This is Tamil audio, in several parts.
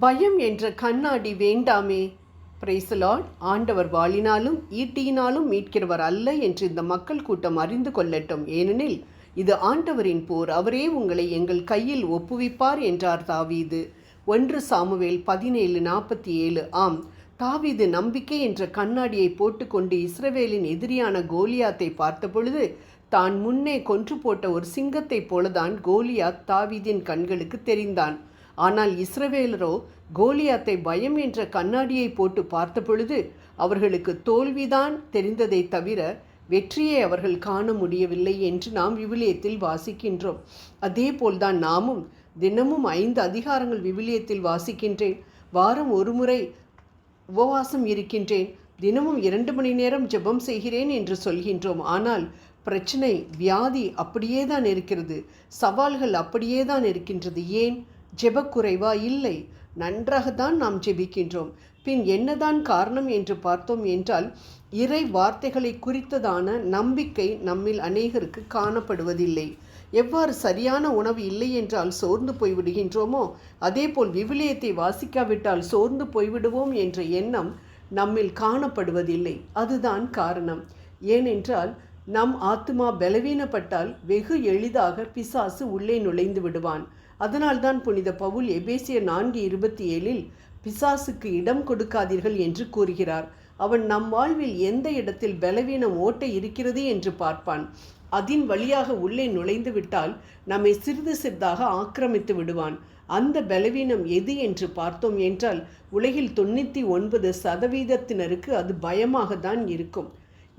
பயம் என்ற கண்ணாடி வேண்டாமே. பிரைசலால் ஆண்டவர் வாளினாலும் ஈட்டியினாலும் மீட்கிறவர் அல்ல என்று இந்த மக்கள் கூட்டம் அறிந்து கொள்ளட்டும். ஏனெனில் இது ஆண்டவரின் போர். அவரே உங்களை எங்கள் கையில் ஒப்புவிப்பார் என்றார் தாவீது. ஒன்று சாமுவேல் பதினேழு நாற்பத்தி ஏழு ஆம். தாவீது நம்பிக்கை என்ற கண்ணாடியை போட்டுக்கொண்டு இஸ்ரவேலின் எதிரியான கோலியாத்தை பார்த்தபொழுது தான் முன்னே கொன்று போட்ட ஒரு சிங்கத்தைப் போலதான் கோலியாத் தாவீதின் கண்களுக்கு தெரிந்தான். ஆனால் இஸ்ரவேலரோ கோலியாத்தை பயம் என்ற கண்ணாடியை போட்டு பார்த்த பொழுது அவர்களுக்கு தோல்விதான் தெரிந்ததை தவிர வெற்றியை அவர்கள் காண முடியவில்லை என்று நாம் விவிலியத்தில் வாசிக்கின்றோம். அதே போல்தான் நாமும் தினமும் ஐந்து அதிகாரங்கள் விவிலியத்தில் வாசிக்கின்றேன். வாரம் ஒரு முறை உபவாசம் இருக்கின்றேன். தினமும் இரண்டு மணி நேரம் ஜெபம் செய்கிறேன் என்று சொல்கின்றோம். ஆனால் பிரச்சனை வியாதி அப்படியே தான் இருக்கிறது. சவால்கள் அப்படியே தான் இருக்கின்றது. ஏன்? ஜெபக்குறைவா? இல்லை. நன்றாகத்தான் நாம் ஜெபிக்கின்றோம். பின் என்னதான் காரணம் என்று பார்த்தோம் என்றால் இறை வார்த்தைகளை குறித்ததான நம்பிக்கை நம்மில் அநேகருக்கு காணப்படுவதில்லை. எவ்வாறு சரியான உணவு இல்லை என்றால் சோர்ந்து போய்விடுகின்றோமோ அதேபோல் விவிலியத்தை வாசிக்காவிட்டால் சோர்ந்து போய்விடுவோம் என்ற எண்ணம் நம்மில் காணப்படுவதில்லை. அதுதான் காரணம். ஏனென்றால் நம் ஆத்மா பலவீனப்பட்டால் வெகு எளிதாக பிசாசு உள்ளே நுழைந்து விடுவான். அதனால்தான் புனித பவுல் எபேசிய நான்கு இருபத்தி ஏழில் பிசாசுக்கு இடம் கொடுக்காதீர்கள் என்று கூறுகிறார். அவன் நம் வாழ்வில் எந்த இடத்தில் பலவீனம் ஓட்டை இருக்கிறது என்று பார்ப்பான். அதன் வழியாக உள்ளே நுழைந்து விட்டால் நம்மை சிறிது சிறிதாக ஆக்கிரமித்து விடுவான். அந்த பலவீனம் எது என்று பார்த்தோம் என்றால் உலகில் தொண்ணூற்றி ஒன்பது சதவீதத்தினருக்கு அது பயமாக தான் இருக்கும்.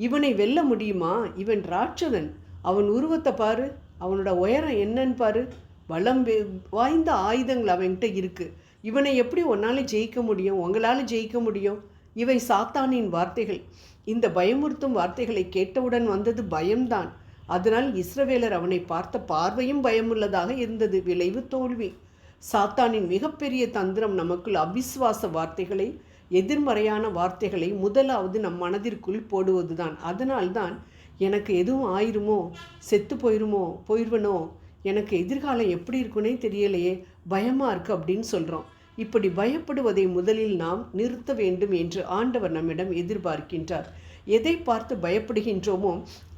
இவனை வெல்ல முடியுமா? இவன் ராட்சதன். அவன் உருவத்தை பாரு. அவனோட உயரம் என்னன்னு பாரு. வளம் வாய்ந்த ஆயுதங்கள் அவன்கிட்ட இருக்கு. இவனை எப்படி உன்னால் ஜெயிக்க முடியும்? உங்களால் ஜெயிக்க முடியும்? இவை சாத்தானின் வார்த்தைகள். இந்த பயமுறுத்தும் வார்த்தைகளை கேட்டவுடன் வந்தது பயம்தான். அதனால் இஸ்ரவேலர் அவனை பார்த்த பார்வையும் பயமுள்ளதாக இருந்தது. விளைவு தோல்வி. சாத்தானின் மிகப்பெரிய தந்திரம் நமக்குள் அவிஸ்வாச வார்த்தைகளை எதிர்மறையான வார்த்தைகளை முதலாவது நம் மனதிற்குள் போடுவதுதான். அதனால்தான் எனக்கு எதுவும் ஆயிருமோ செத்து போயிருமோ போயிடுவனோ எனக்கு எதிர்காலம் எப்படி இருக்குன்னே தெரியலையே பயமாக இருக்குது அப்படின்னு சொல்கிறோம் இப்படி பயப்படுவதை முதலில் நாம் நிறுத்த வேண்டும் என்று ஆண்டவர் நம்மிடம் எதிர்பார்க்கின்றார். எதை பார்த்து பயப்படுகின்றோமோ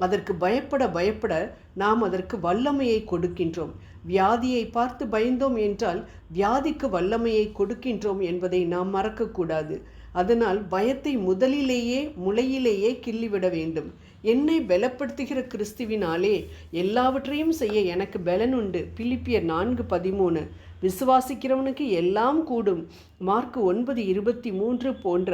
அதற்கு பயப்பட பயப்பட நாம் அதற்கு வல்லமையை கொடுக்கின்றோம். வியாதியை பார்த்து பயந்தோம் என்றால் வியாதிக்கு வல்லமையை கொடுக்கின்றோம் என்பதை நாம் மறக்கக்கூடாது. அதனால் பயத்தை முதலிலேயே முளையிலேயே கிள்ளிவிட வேண்டும். என்னை பலப்படுத்துகிற கிறிஸ்துவினாலே எல்லாவற்றையும் செய்ய எனக்கு பலன் உண்டு பிலிப்பியர் நான்கு பதிமூணு. விசுவாசிக்கிறவனுக்கு எல்லாம் கூடும். மார்க் ஒன்பது இருபத்தி மூன்று போன்ற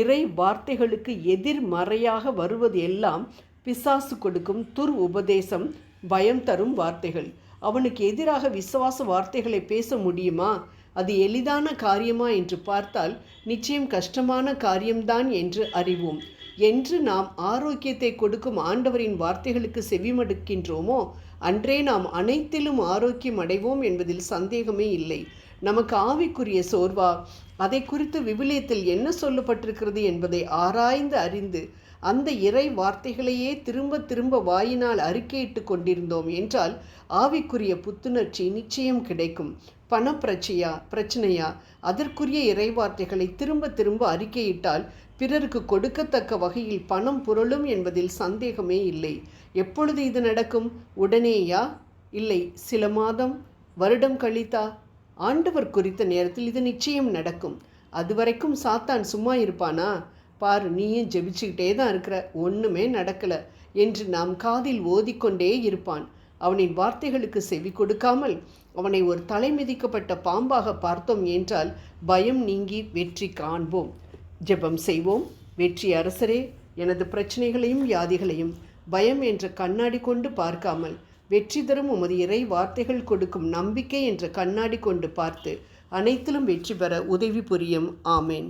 இறை வார்த்தைகளுக்கு எதிர்மறையாக வருவது எல்லாம் பிசாசு கொடுக்கும் துர் உபதேசம் பயம் தரும் வார்த்தைகள். அவனுக்கு எதிராக விசுவாச வார்த்தைகளை பேச முடியுமா? அது எளிதான காரியமா என்று பார்த்தால் நிச்சயம் கஷ்டமான காரியம்தான் என்று அறிவோம். என்று நாம் ஆரோக்கியத்தை கொடுக்கும் ஆண்டவரின் வார்த்தைகளுக்கு செவிமடுக்கின்றோமோ அன்றே நாம் அனைத்திலும் ஆரோக்கியம் அடைவோம் என்பதில் சந்தேகமே இல்லை. நமக்கு ஆவிக்குரிய சோர்வா? அதை குறித்து விவிலியத்தில் என்ன சொல்லப்பட்டிருக்கிறது என்பதை ஆராய்ந்து அறிந்து அந்த இறை வார்த்தைகளையே திரும்ப திரும்ப வாயினால் அறிக்கையிட்டு கொண்டிருந்தோம் என்றால் ஆவிக்குரிய புத்துணர்ச்சி நிச்சயம் கிடைக்கும். பணப்பிரச்சையா பிரச்சனையா? அதற்குரிய இறைவார்த்தைகளை திரும்ப திரும்ப அறிக்கையிட்டால் பிறருக்கு கொடுக்கத்தக்க வகையில் பணம் புரளும் என்பதில் சந்தேகமே இல்லை. எப்பொழுது இது நடக்கும்? உடனேயா? இல்லை. சில மாதம்? வருடம் கழித்தா? ஆண்டவர் குறித்த நேரத்தில் இது நிச்சயம் நடக்கும். அதுவரைக்கும் சாத்தான் சும்மா இருப்பானா? பாரு நீயும் ஜெபிச்சுக்கிட்டே தான் இருக்கிற. ஒன்றுமே நடக்கலை. என்று நாம் காதில் ஓதிக்கொண்டே இருப்பான். அவனின் வார்த்தைகளுக்கு செவி கொடுக்காமல் அவனை ஒரு தலை மிதிக்கப்பட்ட பாம்பாக பார்த்தோம் என்றால் பயம் நீங்கி வெற்றி காண்போம். ஜெபம் செய்வோம். வெற்றி அரசரே எனது பிரச்சனைகளையும் வியாதிகளையும் பயம் என்ற கண்ணாடி கொண்டு பார்க்காமல் வெற்றி தரும் உமது இறை வார்த்தைகள் கொடுக்கும் நம்பிக்கை என்ற கண்ணாடி கொண்டு பார்த்து அனைத்திலும் வெற்றி பெற உதவி புரியும். ஆமேன்.